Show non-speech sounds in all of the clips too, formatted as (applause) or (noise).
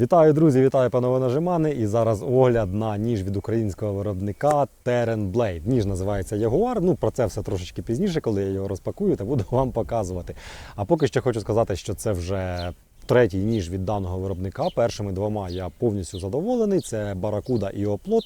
Вітаю, друзі! Вітаю панове нажимани. І зараз огляд на ніж від українського виробника Terran Blade. Ніж називається Jaguar. Ну про це все трошечки пізніше, коли я його розпакую, та буду (laughs) вам показувати. А поки що хочу сказати, що це вже третій ніж від даного виробника. Першими двома я повністю задоволений. Це Баракуда і Оплот.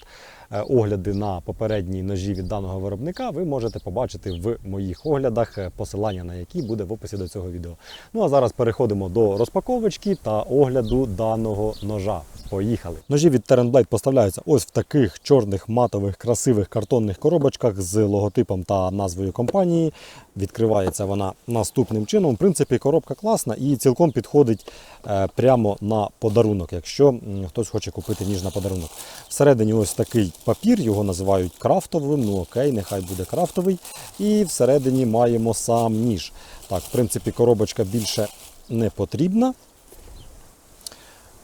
Е, Огляди на попередні ножі від даного виробника ви можете побачити в моїх оглядах, е, посилання на які буде в описі до цього відео. Ну а зараз переходимо до розпаковочки та огляду даного ножа. Поїхали. Ножі від Terran Blade поставляються ось в таких чорних матових красивих картонних коробочках з логотипом та назвою компанії. Відкривається вона наступним чином. В принципі, коробка класна і цілком підходить е, прямо на подарунок, якщо хтось хоче купити ніж на подарунок. Всередині ось такий папір, його називають крафтовим. Ну окей, нехай буде крафтовий. І всередині маємо сам ніж. Так, в принципі, коробочка більше не потрібна.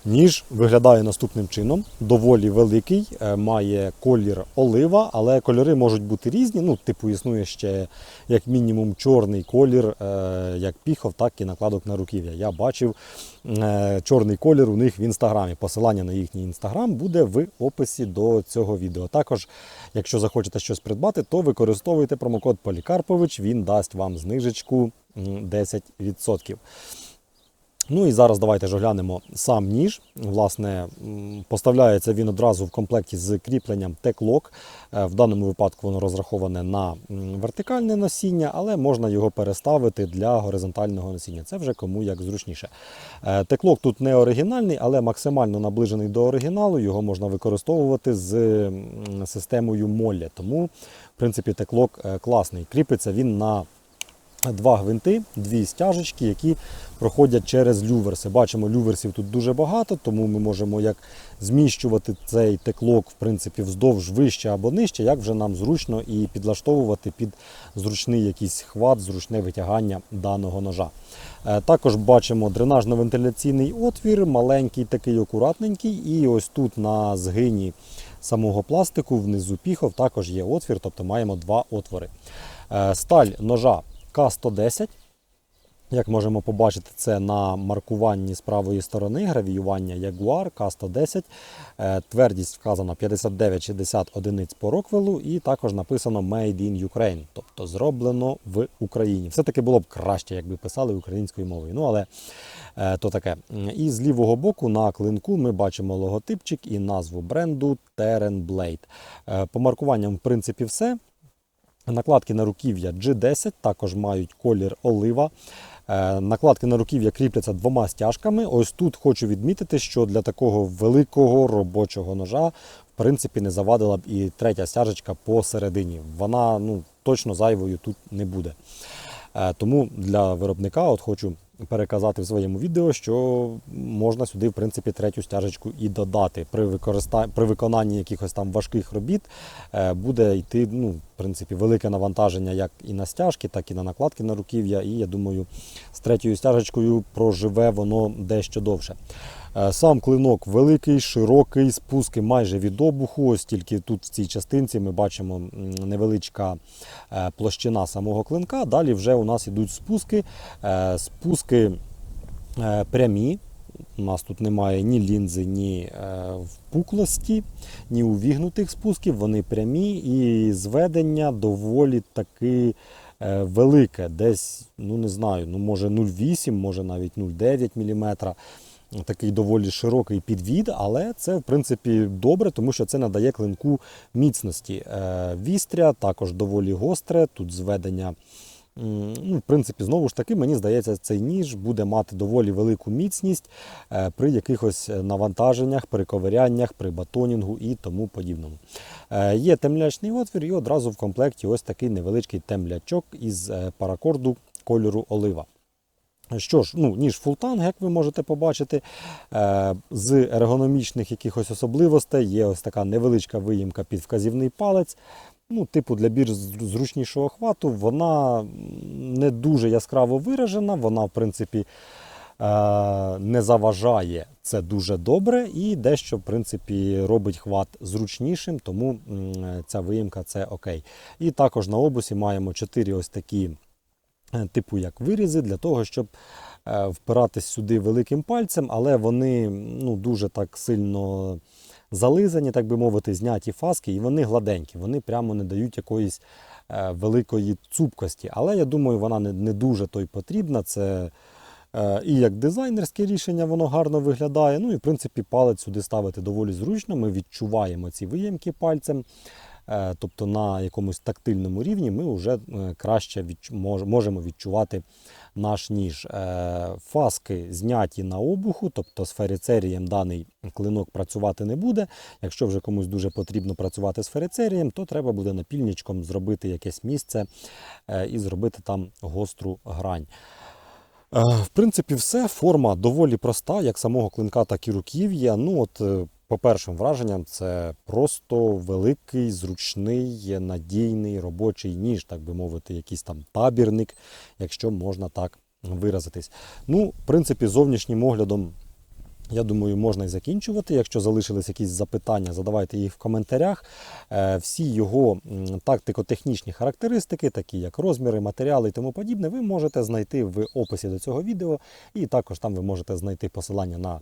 Ніж виглядає наступним чином. Доволі великий, е, має колір олива, але кольори можуть бути різні. Ну, типу, існує ще як мінімум чорний колір, е, як піхов, так і накладок на руків'я. Я бачив е, чорний колір у них в інстаграмі. Посилання на їхній інстаграм буде в описі до цього відео. Також, якщо захочете щось придбати, то використовуйте промокод Полікарпович, він дасть вам знижечку 10%. Ну і зараз давайте ж оглянемо сам ніж. Власне, поставляється він одразу в комплекті з кріпленням Теклок. В даному випадку воно розраховане на вертикальне носіння, але можна його переставити для горизонтального носіння. Це вже кому як зручніше. Теклок тут не оригінальний, але максимально наближений до оригіналу. Його можна використовувати з системою Моллі. Тому, в принципі, теклок класний. Кріпиться він на Два гвинти, дві стяжечки, які проходять через люверси. Бачимо, люверсів тут дуже багато, тому ми можемо як зміщувати цей теклок в принципі, вздовж вище або нижче, як вже нам зручно і підлаштовувати під зручний якийсь хват, зручне витягання даного ножа. Е, Також бачимо дренажно-вентиляційний отвір, маленький, такий акуратненький, і ось тут на згині самого пластику, внизу піхов, також є отвір, тобто маємо два отвори. Е, Сталь ножа К110. Як можемо побачити, це на маркуванні з правої сторони гравіювання Jaguar K110. Е, Твердість вказана 59-60 одиниць по роквелу, і також написано Made in Ukraine, тобто зроблено в Україні. Все-таки було б краще, якби писали українською мовою. Ну, але е, то таке. І з лівого боку на клинку ми бачимо логотипчик і назву бренду Terran Blade. Е, По маркуванням, в принципі, все. Накладки на руків'я G10 також мають колір олива. Е, Накладки на руків'я кріпляться двома стяжками. Ось тут хочу відмітити, що для такого великого робочого ножа в принципі не завадила б і третя стяжечка посередині. Вона ну, точно зайвою тут не буде. Е, Тому для виробника от хочу переказати в своєму відео, що можна сюди в принципі третю стяжечку і додати. При, використа... При виконанні якихось там важких робіт е, буде йти ну, принципі, велике навантаження як і на стяжки, так і на накладки на руків'я. І я думаю, з третьою стяжечкою проживе воно дещо довше. Е, Сам клинок великий, широкий, спуски майже від обуху. Ось тільки тут в цій частинці ми бачимо невеличка е, площина самого клинка. Далі вже у нас йдуть спуски. Е, Спуски прямі. У нас тут немає ні лінзи, ні е, впуклості, ні увігнутих спусків. Вони прямі і зведення доволі таки е, велике. Десь, ну не знаю, ну може 0,8, може навіть 0,9 мм. Такий доволі широкий підвід, але це в принципі добре, тому що це надає клинку міцності. Е, Вістря також доволі гостре, тут зведення. Ну, в принципі, знову ж таки, мені здається, цей ніж буде мати доволі велику міцність е, при якихось навантаженнях, при ковиряннях, при батонінгу і тому подібному. Е, Є темлячний отвір, і одразу в комплекті ось такий невеличкий темлячок із е, паракорду кольору олива. Що ж, ну, ніж фултанг, як ви можете побачити, е, з ергономічних якихось особливостей є ось така невеличка виїмка під вказівний палець. Ну, типу для більш зручнішого хвату, вона не дуже яскраво виражена, вона, в принципі, е, не заважає це дуже добре і дещо, в принципі, робить хват зручнішим, тому ця виїмка це окей. І також на обусі маємо 4 ось такі е, типу як вирізи, для того, щоб е, впиратись сюди великим пальцем, але вони ну, дуже так сильно зализані, так би мовити, зняті фаски, і вони гладенькі, вони прямо не дають якоїсь е, великої цупкості. Але я думаю, вона не, дуже то й потрібна. Це е, і як дизайнерське рішення воно гарно виглядає. Ну і в принципі палець сюди ставити доволі зручно. Ми відчуваємо ці виємки пальцем. Е, Тобто на якомусь тактильному рівні ми вже е, краще можемо відчувати наш ніж. Е, Фаски зняті на обуху, тобто з ферицерієм даний клинок працювати не буде. Якщо вже комусь дуже потрібно працювати з ферицерієм, то треба буде напільничком зробити якесь місце і зробити там гостру грань. В принципі, все. Форма доволі проста, як самого клинка, так і руків'я. Ну, от, по першим враженням, це просто великий, зручний, надійний робочий ніж, так би мовити, якийсь там табірник, якщо можна так виразитись. Ну, в принципі, зовнішнім оглядом. Я думаю, можна і закінчувати. Якщо залишились якісь запитання, задавайте їх в коментарях. Е, Всі його тактико-технічні характеристики, такі як розміри, матеріали і тому подібне, ви можете знайти в описі до цього відео. І також там ви можете знайти посилання на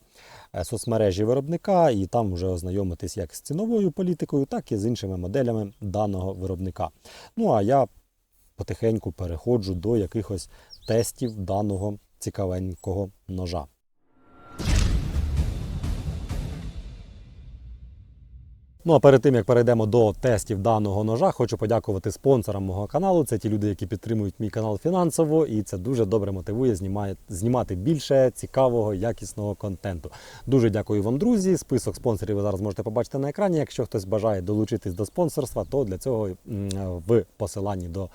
е, соцмережі виробника, і там вже ознайомитись як з ціновою політикою, так і з іншими моделями даного виробника. Ну а я потихеньку переходжу до якихось тестів даного цікавенького ножа. Ну а перед тим як перейдемо до тестів даного ножа, хочу подякувати спонсорам мого каналу. Це ті люди, які підтримують мій канал фінансово, і це дуже добре мотивує знімає, знімати більше цікавого, якісного контенту. Дуже дякую вам, друзі. Список спонсорів ви зараз можете побачити на екрані. Якщо хтось бажає долучитись до спонсорства, то для цього в посиланні до.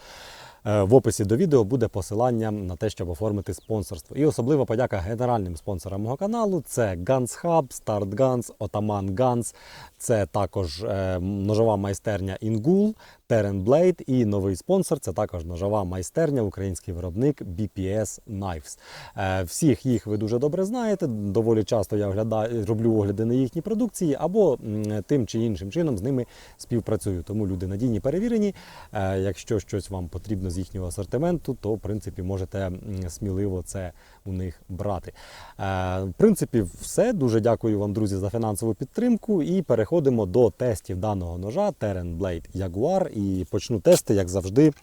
Е, В описі до відео буде посилання на те, щоб оформити спонсорство. І особлива подяка генеральним спонсорам мого каналу: це Guns Hub, Start Guns, Otaman Guns, це також е, ножова майстерня Ingul, Blade і новий спонсор це також ножова майстерня, український виробник BPS Knives. Е, Всіх їх ви дуже добре знаєте. Доволі часто я оглядаю, роблю огляди на їхні продукції або тим чи іншим чином з ними співпрацюю. Тому люди надійні перевірені. Е, Якщо щось вам потрібно з їхнього асортименту, то в принципі можете сміливо це у них брати. Е, В принципі, все. Дуже дякую вам, друзі, за фінансову підтримку. І переходимо до тестів даного ножа Terran Blade Jaguar. І почну тести, як завжди,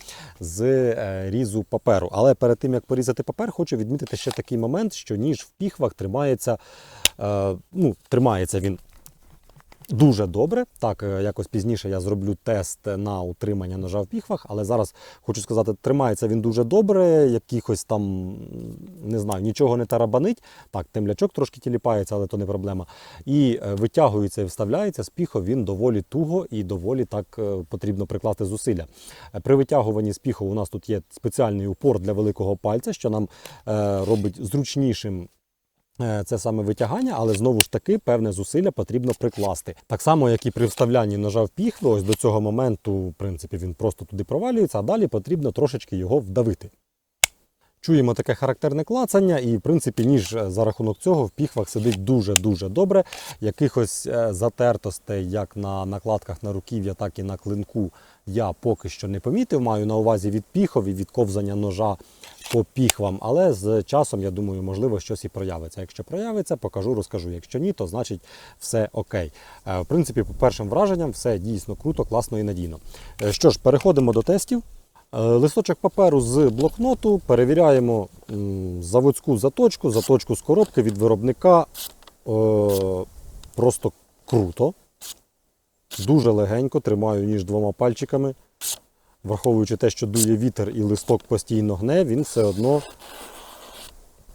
з е, різу паперу. Але перед тим як порізати папер, хочу відмітити ще такий момент, що ніж в піхвах тримається. е, Ну, тримається він дуже добре. Так, е, якось пізніше я зроблю тест на утримання ножа в піхвах, але зараз хочу сказати, тримається він дуже добре, якихось там, не знаю, нічого не тарабанить. Так, темлячок трошки тіліпається, але то не проблема. І е, витягується і вставляється з піхов він доволі туго і доволі так е, потрібно прикласти зусилля. При витягуванні з піхов у нас тут є спеціальний упор для великого пальця, що нам робить зручнішим це саме витягання, але знову ж таки певне зусилля потрібно прикласти. Так само, як і при вставлянні ножа в піхви, ось до цього моменту, в принципі, він просто туди провалюється, а далі потрібно трошечки його вдавити. Чуємо таке характерне клацання, і в принципі ніж е, за рахунок цього в піхвах сидить дуже-дуже добре. Якихось е, затертостей, як на накладках на руків'я, так і на клинку, я поки що не помітив. Маю на увазі від піхов і від ковзання ножа по піхвам, але з часом, я думаю, можливо, щось і проявиться. Якщо проявиться, покажу, розкажу. Якщо ні, то значить все окей. Е, В принципі, по першим враженням, все дійсно круто, класно і надійно. Е, Що ж, переходимо до тестів. Е, Листочок паперу з блокноту. Перевіряємо заводську заточку, заточку з коробки від виробника. Просто круто. Дуже легенько тримаю ніж двома пальчиками. Враховуючи те, що дує вітер і листок постійно гне, він все одно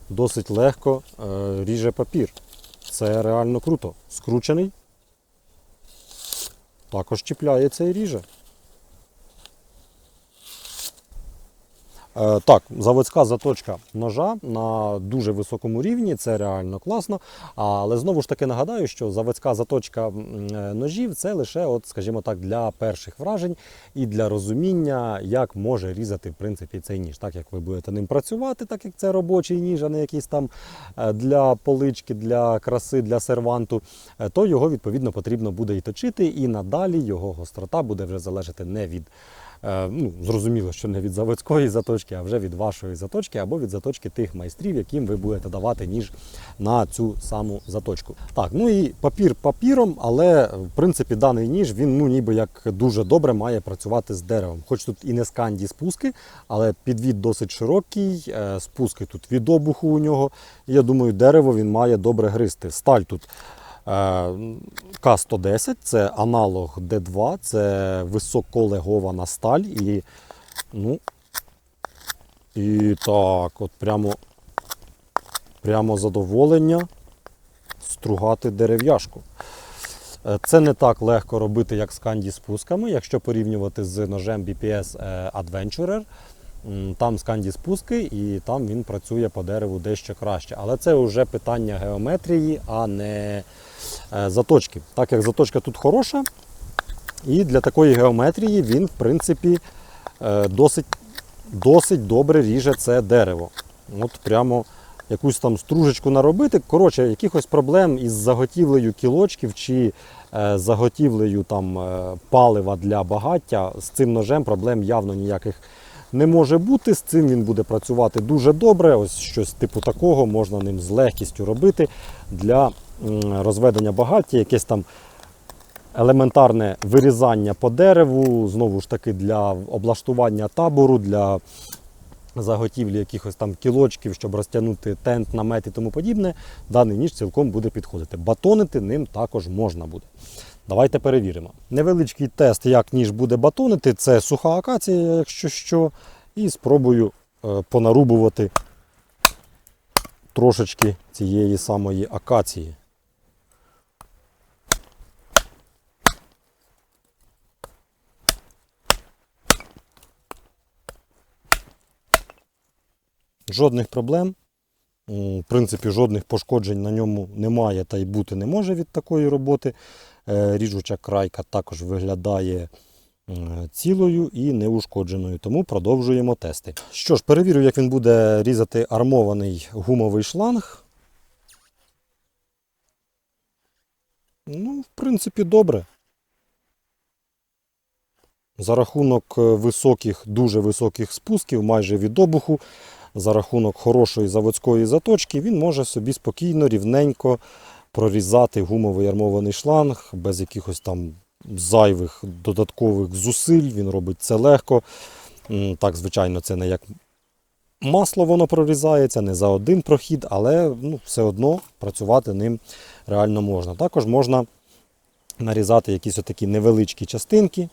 досить легко е, ріже папір. Це реально круто. Скручений. Також чіпляється і ріже. Так, заводська заточка ножа на дуже високому рівні, це реально класно. Але знову ж таки нагадаю, що заводська заточка е, ножів це лише, от, скажімо так, для перших вражень і для розуміння, як може різати в принципі цей ніж. Так як ви будете ним працювати, так як це робочий ніж, а не якийсь там е, для полички, для краси, для серванту, е, то його відповідно потрібно буде і точити, і надалі його гострота буде вже залежати не від Е, ну, зрозуміло, що не від заводської заточки, а вже від вашої заточки або від заточки тих майстрів, яким ви будете давати ніж на цю саму заточку. Так, ну і папір папіром, але в принципі даний ніж він ну ніби як дуже добре має працювати з деревом. Хоч тут і не сканді спуски, але підвід досить широкий, е, спуски тут від обуху у нього. Я думаю, дерево він має добре гризти. Сталь тут. Е, К110 це аналог D2, це високолегована сталь. І, ну, і так, от прямо, прямо задоволення стругати дерев'яшку. Е, Це не так легко робити, як з канді спусками. Якщо порівнювати з ножем BPS е, Adventurer, там сканді спуски і там він працює по дереву дещо краще. Але це вже питання геометрії, а не е, заточки. Так як заточка тут хороша, і для такої геометрії він, в принципі, е, досить, досить добре ріже це дерево. От прямо якусь там стружечку наробити. Коротше, якихось проблем із заготівлею кілочків чи е, заготівлею там, палива для багаття з цим ножем проблем явно ніяких не може бути. З цим він буде працювати дуже добре. Ось щось типу такого можна ним з легкістю робити для розведення багаття, якесь там елементарне вирізання по дереву, знову ж таки, для облаштування табору, для заготівлі якихось там кілочків, щоб розтягнути тент, намет і тому подібне, даний ніж цілком буде підходити. Батонити ним також можна буде. Давайте перевіримо. Невеличкий тест, як ніж буде батонити, це суха акація, якщо що, і спробую е, понарубувати трошечки цієї самої акації. Жодних проблем. В принципі, жодних пошкоджень на ньому немає та й бути не може від такої роботи. Е, Ріжуча крайка також виглядає цілою і неушкодженою, тому продовжуємо тести. Що ж, перевірю, як він буде різати армований гумовий шланг. Ну, в принципі, добре. За рахунок е, високих, дуже високих спусків, майже від обуху, за рахунок хорошої заводської заточки, він може собі спокійно, рівненько прорізати гумовий армований шланг без якихось там зайвих додаткових зусиль. Він робить це легко. Так, звичайно, це не як масло воно прорізається, не за один прохід, але ну, все одно працювати ним реально можна. Також можна нарізати якісь отакі невеличкі частинки,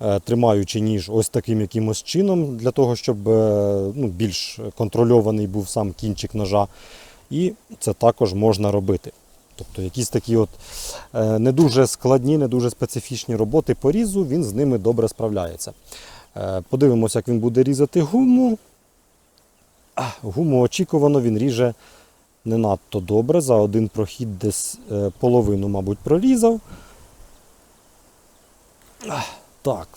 е, тримаючи ніж ось таким якимось чином, для того, щоб е, ну, більш контрольований був сам кінчик ножа. І це також можна робити. Тобто якісь такі от е, не дуже складні, не дуже специфічні роботи по різу, він з ними добре справляється. Е, Подивимося, як він буде різати гуму. Гуму очікувано він ріже не надто добре. За один прохід десь е, половину, мабуть, прорізав. Так.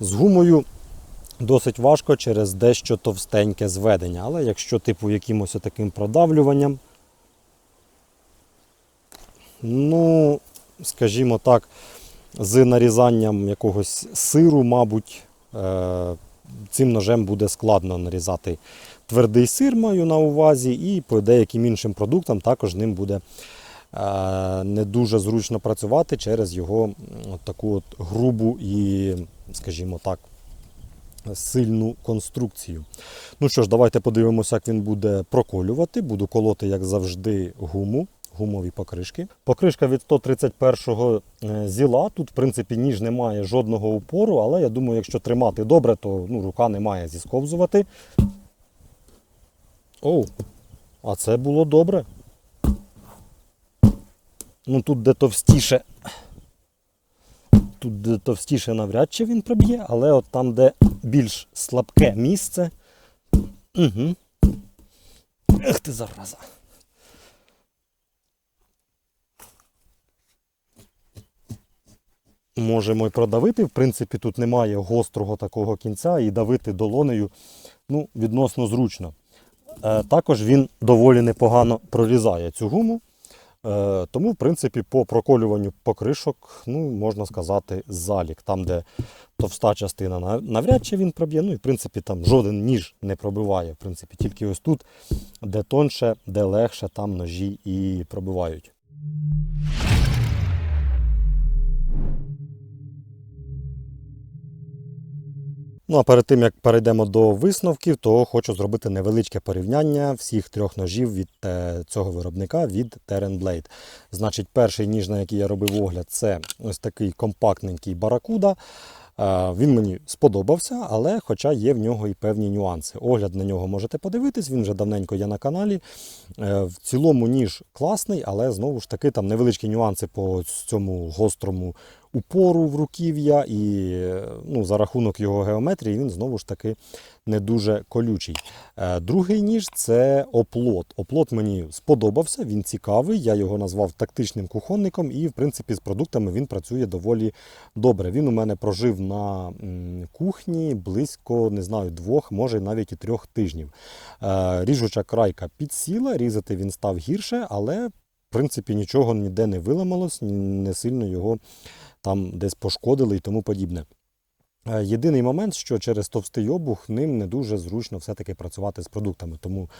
З гумою досить важко через дещо товстеньке зведення. Але якщо типу якимось таким продавлюванням, ну, скажімо так, з нарізанням якогось сиру, мабуть, е, цим ножем буде складно нарізати твердий сир, маю на увазі, і по деяким іншим продуктам також ним буде е, не дуже зручно працювати через його таку от грубу і, скажімо так, сильну конструкцію. Ну що ж, давайте подивимося, як він буде проколювати. Буду колоти, як завжди, гуму. Гумові покришки. Покришка від 131-го е, зіла. Тут, в принципі, ніж не має жодного упору, але я думаю, якщо тримати добре, то ну, рука не має зісковзувати. Оу, а це було добре. Ну тут де товстіше. Тут де товстіше навряд чи він проб'є, але от там, де більш слабке місце. Угу. Ех ти зараза. Можемо й продавити. В принципі, тут немає гострого такого кінця і давити долонею ну, відносно зручно. Е, також він доволі непогано прорізає цю гуму. Е, Тому, в принципі, по проколюванню покришок, ну, можна сказати, залік. Там, де товста частина навряд чи він проб'є. Ну і в принципі там жоден ніж не пробиває. В принципі, тільки ось тут, де тонше, де легше, там ножі і пробивають. Ну а перед тим як перейдемо до висновків, то хочу зробити невеличке порівняння всіх трьох ножів від е, цього виробника від Terran Blade. Значить, перший ніж, на який я робив огляд, це ось такий компактненький Barracuda. Е, Він мені сподобався, але хоча є в нього і певні нюанси. Огляд на нього можете подивитись, він вже давненько є на каналі. Е, В цілому ніж класний, але знову ж таки там невеличкі нюанси по цьому гострому упору в руків'я, і ну, за рахунок його геометрії він знову ж таки не дуже колючий. Е, Другий ніж це оплот. Оплот мені сподобався, він цікавий. Я його назвав тактичним кухонником, і в принципі з продуктами він працює доволі добре. Він у мене прожив на кухні близько не знаю, двох, може навіть і трьох тижнів. Е, Ріжуча крайка підсіла, різати він став гірше, але в принципі нічого ніде не виламалось, не сильно його там десь пошкодили і тому подібне. Е, Єдиний момент, що через товстий обух ним не дуже зручно все-таки працювати з продуктами. Тому,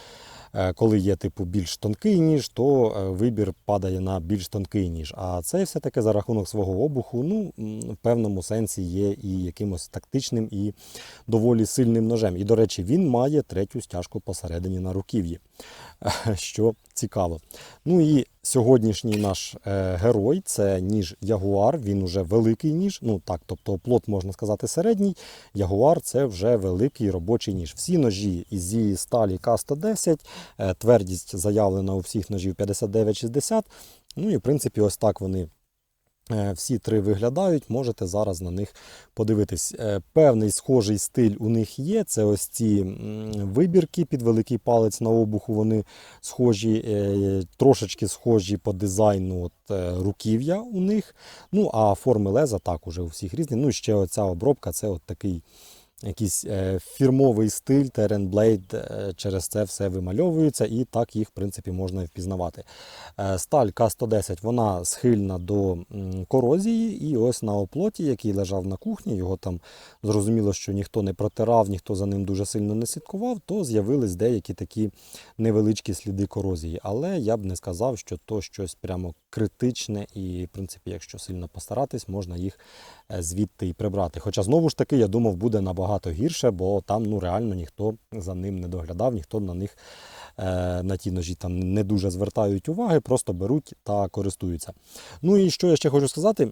коли є типу більш тонкий ніж, то е, вибір падає на більш тонкий ніж. А цей все-таки за рахунок свого обуху, ну, в певному сенсі є і якимось тактичним і доволі сильним ножем. І, до речі, він має третю стяжку посередині на руків'ї, (laughs) що цікаво. Ну і сьогоднішній наш е, герой це ніж Ягуар. Він уже великий ніж. Ну так, тобто плот можна сказати середній. Ягуар це вже великий робочий ніж. Всі ножі зі сталі К110, е, твердість заявлена у всіх ножів 59-60. Ну і в принципі, ось так вони. е, Всі три виглядають, можете зараз на них подивитись. Е, Певний схожий стиль у них є. Це ось ці вибірки під великий палець на обуху. Вони схожі, е, трошечки схожі по дизайну от, е, руків'я у них. Ну, а форми леза так уже у всіх різні. Ну, і ще оця обробка це от такий якийсь е, фірмовий стиль е, через це все вимальовується, і так їх, в принципі, можна впізнавати. Е, Сталь К110 вона схильна до корозії, і ось на оплоті, який лежав на кухні, його там зрозуміло, що ніхто не протирав, ніхто за ним дуже сильно не слідкував, то з'явились деякі такі невеличкі сліди корозії. Але я б не сказав, що то щось прямо критичне, і, в принципі, якщо сильно постаратись, можна їх звідти і прибрати. Хоча знову ж таки, я думав, буде набагато гірше, бо там ну реально ніхто за ним не доглядав, ніхто на них е, на ті ножі там не дуже звертають уваги, просто беруть та користуються. Ну і що я ще хочу сказати.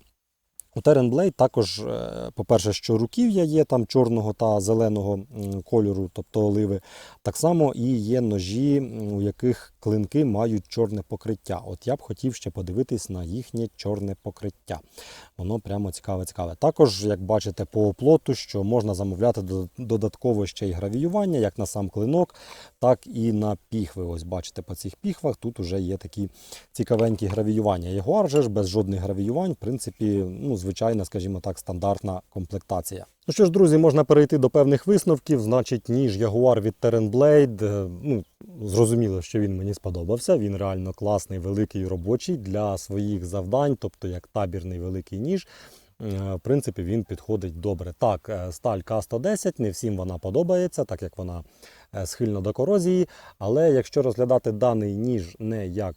У Terran Blade також, е, по-перше, що руків'я є там чорного та зеленого кольору, тобто оливи. Так само і є ножі, у яких клинки мають чорне покриття. От я б хотів ще подивитись на їхнє чорне покриття. Воно прямо цікаве цікаве. Також, як бачите, по оплоту, що можна замовляти додатково ще й гравіювання, як на сам клинок, так і на піхви. Ось бачите, по цих піхвах тут вже є такі цікавенькі гравіювання. Ягуар же ж без жодних гравіювань, в принципі, ну, звичайна, скажімо так, стандартна комплектація. Ну що ж, друзі, можна перейти до певних висновків. Значить, ніж Ягуар від Terran Blade, е, ну, зрозуміло, що він мені сподобався. Він реально класний, великий, робочий для своїх завдань, тобто як табірний великий ніж. Е, В принципі, він підходить добре. Так, е, сталь К110, не всім вона подобається, так як вона е, схильна до корозії. Але якщо розглядати даний ніж не як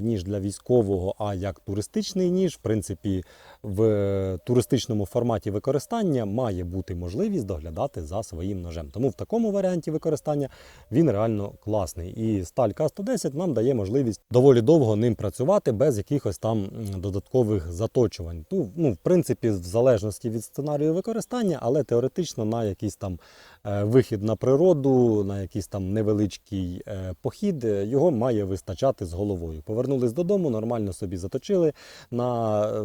ніж для військового, а як туристичний ніж, в принципі, в е, туристичному форматі використання має бути можливість доглядати за своїм ножем. Тому в такому варіанті використання він реально класний. І сталь К110 нам дає можливість доволі довго ним працювати без якихось там додаткових заточувань. Ну, ну, в принципі, в залежності від сценарію використання, але теоретично на якийсь там е, вихід на природу, на якийсь там невеличкий е, похід, його має вистачати з головою. Повернулись додому, нормально собі заточили на е,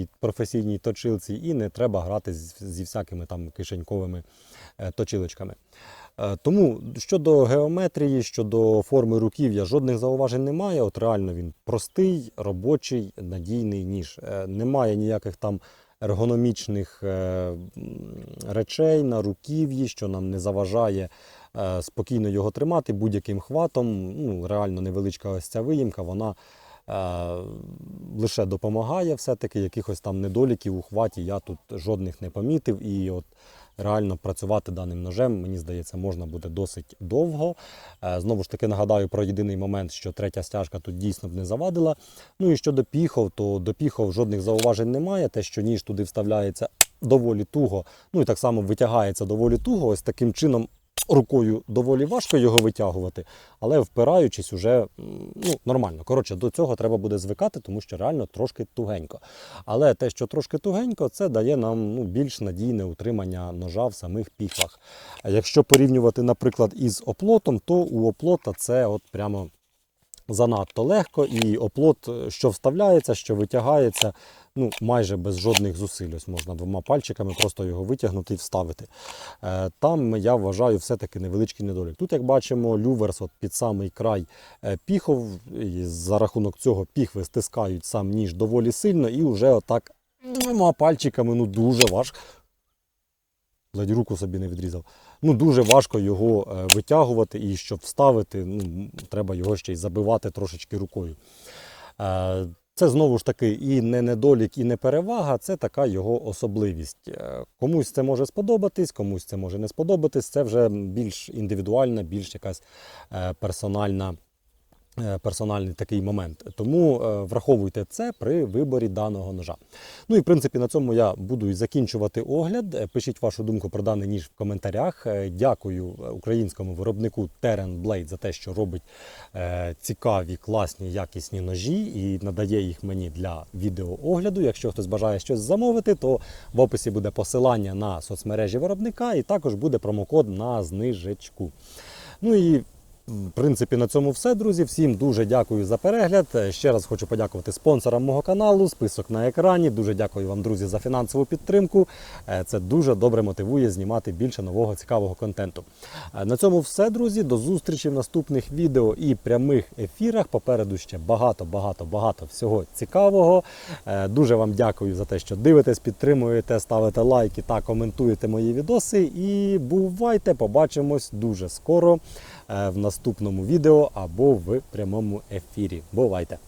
нормальній професійній точилці, і не треба грати зі всякими там кишеньковими е, точилочками. Е, Тому щодо геометрії, щодо форми руків'я, жодних зауважень немає. От реально він простий, робочий, надійний ніж. Е, Немає ніяких там ергономічних речей на руків'ї, що нам не заважає спокійно його тримати будь-яким хватом. Ну, реально невеличка ось ця виїмка, вона лише допомагає все-таки. Якихось там недоліків у хваті я тут жодних не помітив. І от реально працювати даним ножем, мені здається, можна буде досить довго. Е, Знову ж таки нагадаю про єдиний момент, що третя стяжка тут дійсно б не завадила. Ну і щодо піхов, то до піхов жодних зауважень немає. Те, що ніж туди вставляється доволі туго, ну і так само витягається доволі туго. Ось таким чином. Рукою доволі важко його витягувати, але впираючись уже ну, нормально. Коротше, до цього треба буде звикати, тому що реально трошки тугенько. Але те, що трошки тугенько, це дає нам ну, більш надійне утримання ножа в самих піхвах. Якщо порівнювати, наприклад, із оплотом, то у оплота це от прямо занадто легко, і оплот, е, що вставляється, що витягається, ну майже без жодних зусиль. Ось можна двома пальчиками просто його витягнути і вставити. Е, Там я вважаю все-таки невеличкий недолік. Тут, як бачимо, люверс от під самий край е, піхов, і за рахунок цього піхви стискають сам ніж доволі сильно, і вже отак двома пальчиками ну дуже важко. Ледь руку собі не відрізав. Ну дуже важко його е, витягувати, і щоб вставити, ну, треба його ще й забивати трошечки рукою. Е, Це знову ж таки і не недолік, і не перевага, це така його особливість. Е, Комусь це може сподобатись, комусь це може не сподобатись. Це вже більш індивідуальна, більш якась персональна. Е, Персональний такий момент. Тому е, враховуйте це при виборі даного ножа. Ну і в принципі на цьому я буду і закінчувати огляд. Е, Пишіть вашу думку про даний ніж в коментарях. Дякую українському виробнику Terran Blade за те, що робить цікаві, класні, якісні ножі і надає їх мені для відеоогляду. Якщо хтось бажає щось замовити, то в описі буде посилання на соцмережі виробника і також буде промокод на знижечку. Ну і в принципі, на цьому все, друзі. Всім дуже дякую за перегляд. Ще раз хочу подякувати спонсорам мого каналу. Список на екрані. Дуже дякую вам, друзі, за фінансову підтримку. Е, Це дуже добре мотивує знімати більше нового цікавого контенту. Е, На цьому все, друзі. До зустрічі в наступних відео і прямих ефірах. Попереду ще багато, багато, багато всього цікавого. Е, Дуже вам дякую за те, що дивитесь, підтримуєте, ставите лайки та коментуєте мої відоси. І бувайте! Побачимось дуже скоро в наступному відео або в прямому ефірі. Бувайте!